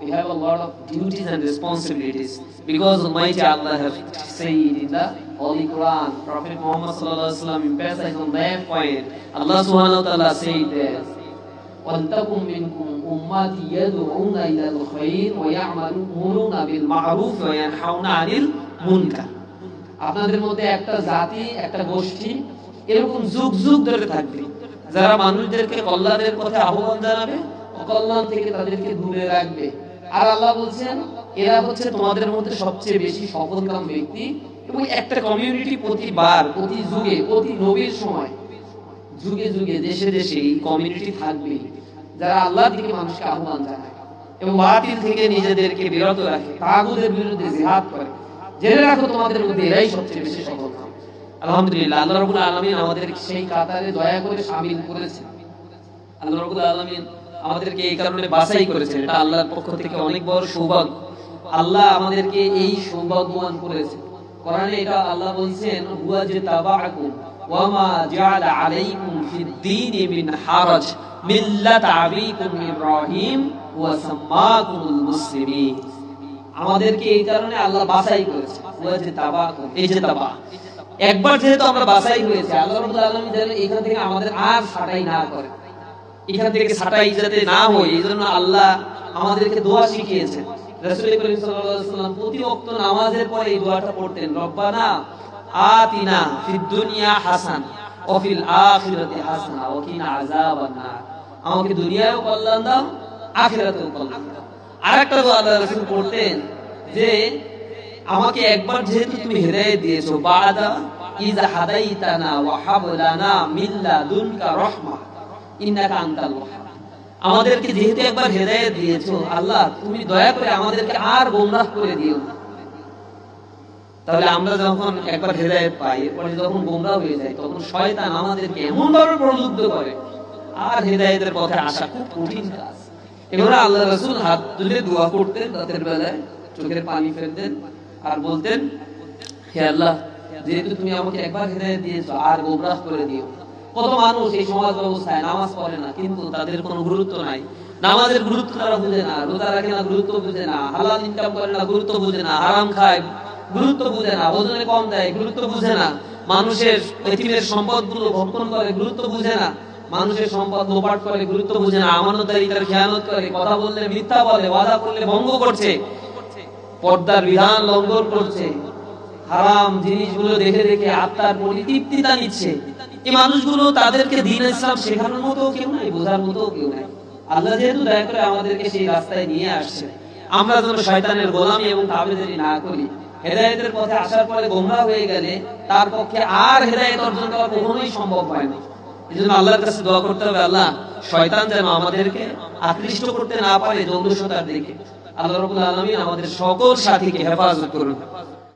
we have a lot of duties and responsibilities because Almighty Allah has said in the Holy Quran, Prophet Muhammad sallallahu alaihi wasallam emphasized on that point. Allah subhanahu wa ta'ala said that ولتكن منكم أمة يدعون إلى الخير ويعملون بالمعروف وينحون عن المنكر আপনাদের মধ্যে একটা জাতি একটা গোষ্ঠী এরকম যুগ যুগ ধরে থাকবে যারা মানুষদেরকে কল্যাণের পথে আহ্বান জানাবে অকল্যাণ থেকে তাদেরকে দূরে রাখবে আর আল্লাহ বলছেন, এরা হচ্ছে তোমাদের মধ্যে সবচেয়ে বেশি সফলকাম ব্যক্তি এবং একটা কমিউনিটি প্রতিবার, প্রতি যুগে, প্রতি নবীর সময়, যুগে যুগে, দেশে দেশে এই কমিউনিটি যারা আল্লাহ মানুষকে আহ্বান জানায় এবং বাতিল থেকে নিজেদেরকে বিরত রাখে, তাগুদের বিরুদ্ধে জিহাদ করে। জেনে রাখো, তোমাদের মধ্যে এরাই সবচেয়ে বেশি আলহামদুলিল্লাহ, আল্লাহ রাব্বুল আলামিন আমাদের সেই কাতারে দয়া করে শামিল করেছেন। আল্লাহ রাব্বুল আলামিন আমাদেরকে এই কারণে বাছাই করেছেন। এটা আল্লাহর পক্ষ থেকে অনেক বড় সৌভাগ্য। আল্লাহ আমাদেরকে এই সৌভাগ্যবান করেছেন। কোরআনে এটা আল্লাহ বলছেন, হুয়া যে তাবাআকুম ওয়ামা জাআলা আলাইকুম ফিদ দীনি মিন হারাজ। মিল্লাত আবিকুম ইব্রাহিম ওয়া সাম্মাকুমুল মুসলিমিন। আমাদেরকে এই কারণে আল্লাহ বাছাই করেছে হুয়া যে তাবাআকুম এই যে তাবা একবার যেহেতু আমরা বাছাই হয়েছে, আল্লাহ রাব্বুল আলামিন যেন এখান থেকে আমাদের আর ছাটাই না করে এখান থেকে ছাটাই যাতে না হয় এই জন্য আল্লাহ আমাদেরকে দোয়া শিখিয়েছেন। রাসূল করিম প্রতি নামাজের পরে এই দোয়াটা পড়তেন, রব্বানা আতিনা হাসান আখিরাতি আমাকে কল্যাণ দাও, আখিরাতেও কল্যাণ দোয়া আল্লাহ পড়তেন যে, আমাকে একবার যেহেতু তুমি হেদায়েত দিয়েছ, বাদা ইযা হাদাইতানা ওয়া হাবলানা ইন্নাকা আনতাল আমাদেরকে যেহেতু একবার দিয়েছ, আল্লাহ, তুমি দয়া করে আমাদেরকে আর গোমরাহ করে দিও না। তাহলে আমরা যখন একবার পাই, এরপরে যখন গোমরাহ হয়ে তখন শয়তান আমাদেরকে এমন ভাবে প্রলুব্ধ করে। আর পথে আসা খুব কঠিন কাজ। এবার আল্লাহ হাত তুলে দোয়া করতেন, রাতের বেলায় চোখের পানি ফেলতেন আর বলতেন, হে আল্লাহ, যেহেতু তুমি আমাকে একবার হেদায়েত দিয়েছ, আর গোমরাহ করে দিও কত মানুষ এই সমাজ ব্যবস্থায় নামাজ পড়ে না, কিন্তু তাদের কোনো গুরুত্ব নাই। নামাজের গুরুত্ব তারা বুঝে না, রোজা রাখে না, গুরুত্ব বুঝে না, হালাল ইনকাম করে না, গুরুত্ব বুঝে না, হারাম খায়, গুরুত্ব বুঝে না, ওজনে কম দেয়, গুরুত্ব বুঝে না। মানুষের এতিমের সম্পদগুলো ভক্ষণ করে, গুরুত্ব বুঝে না। মানুষের সম্পদ লোপাট করে, গুরুত্ব বুঝে না। আমানতদারি তার খেয়ানত করে, কথা বললে মিথ্যা বলে, ওয়াদা করলে ভঙ্গ করছে। পর্দার বিধান লঙ্ঘন করছে। হারাম জিনিসগুলো দেখে দেখে আত্মার পরিতৃপ্তিতা নিচ্ছে। এই মানুষগুলো তাদেরকে দিন ইসলাম শেখানোর মতো কেউ নাই, বোঝার মতো কেউ নাই। আল্লাহ যেহেতু দয়া করে আমাদেরকে সেই রাস্তায় নিয়ে আসছে আমরা যেন শয়তানের গোলামি এবং তাবেদারি না করি। হেদায়েতের পথে আসার পরে গোমরা হয়ে গেলে তার পক্ষে আর হেদায়েত অর্জন করা কখনোই সম্ভব হয় না। এই জন্য আল্লাহর কাছে দোয়া করতে হবে, আল্লাহ, শয়তান যেন আমাদেরকে আকৃষ্ট করতে না পারে জঙ্গলতার দিকে। আল্লাহ রবুল আলমী আমাদের সকল সাথীকে হেফাজত করুন।